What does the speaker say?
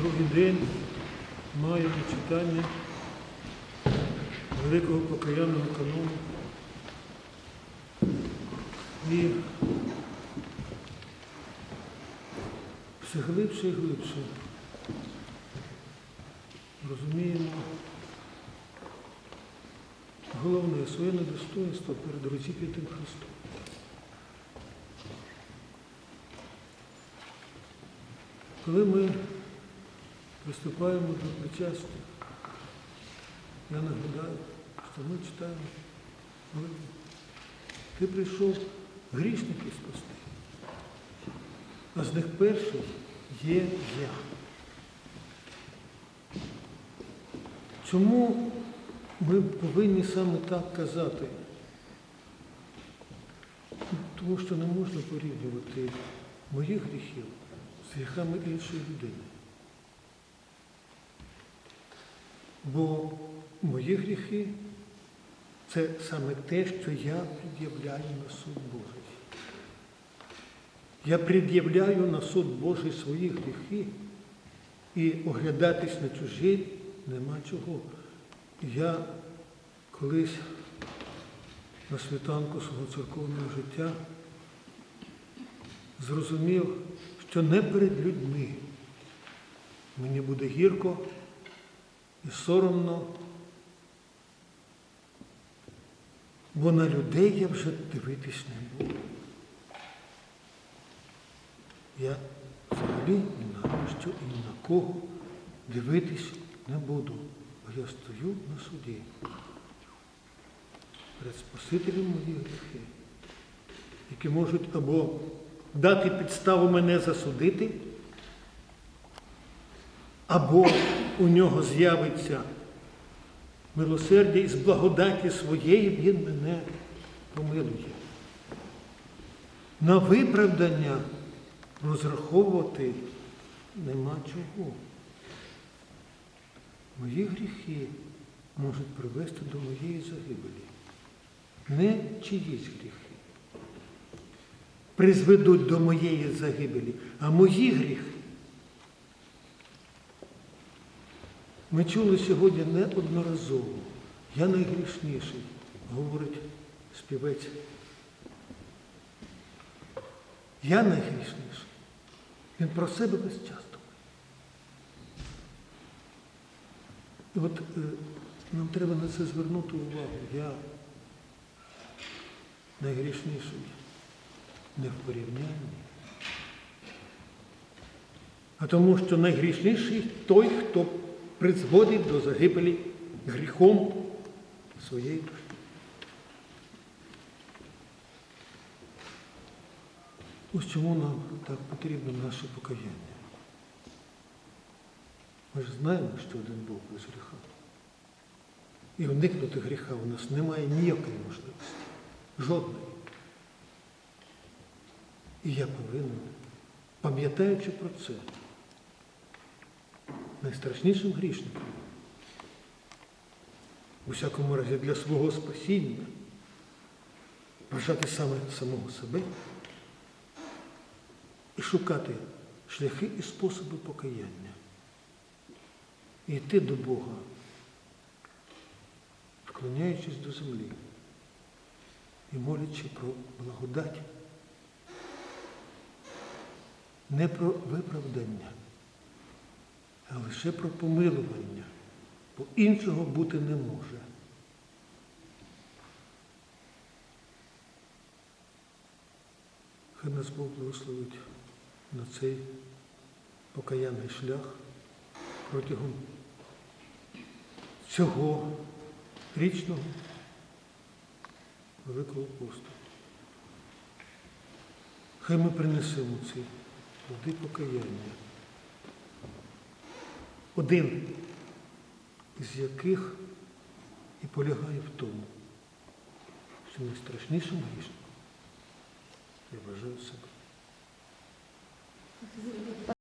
Другий день маємо читання Великого покаянного канону. І все глибше і глибше розуміємо головне своє недостоинство перед розіп'ятим Христом. Коли ми приступаємо до причастя, я нагадаю, що ми читаємо. Ти прийшов грішників спасти, а з них перший є я. Чому ми повинні саме так казати? Тому що не можна порівнювати мої гріхів з гріхами іншої людини. Бо мої гріхи це саме те, що я пред'являю на суд Божий. Я пред'являю на суд Божий свої гріхи і оглядатись на чужі нема чого. Я колись на світанку свого церковного життя зрозумів, що не перед людьми мені буде гірко і соромно, бо на людей я вже дивитись не буду. Я взагалі ні на що і ні на кого дивитись не буду, бо я стою на суді перед Спасителем мої гріхи, які можуть або дати підставу мене засудити, або у нього з'явиться милосердя і з благодаті своєї він мене помилує. На виправдання розраховувати нема чого. Мої гріхи можуть привести до моєї загибелі. Не чиїсь гріхи призведуть до моєї загибелі, а мої гріхи. Ми чули сьогодні неодноразово. Я найгрішніший, говорить співець. Я найгрішніший. Він про себе весь. І от е, нам треба на це звернути увагу. Я найгрішніший не в порівнянні. А тому, що найгрішніший той, хто призводить до загибелі гріхом своєї душі. Ось чому нам так потрібно наше покаяння. Ми ж знаємо, що один Бог без гріха. І уникнути гріха у нас немає ніякої можливості. Жодної. І я повинен, пам'ятаючи про це, найстрашнішим грішником, у всякому разі для свого спасіння, вважати саме самого себе і шукати шляхи і способи покаяння. І йти до Бога, вклоняючись до землі і молячи про благодать не про виправдання, лише про помилування, бо іншого бути не може. Хай нас Бог благословить на цей покаянний шлях протягом цього річного Великого посту. Хай ми принесемо ці плоди покаяння. Один із яких і полягає в тому, що найстрашнішим грішником я вважаю себе.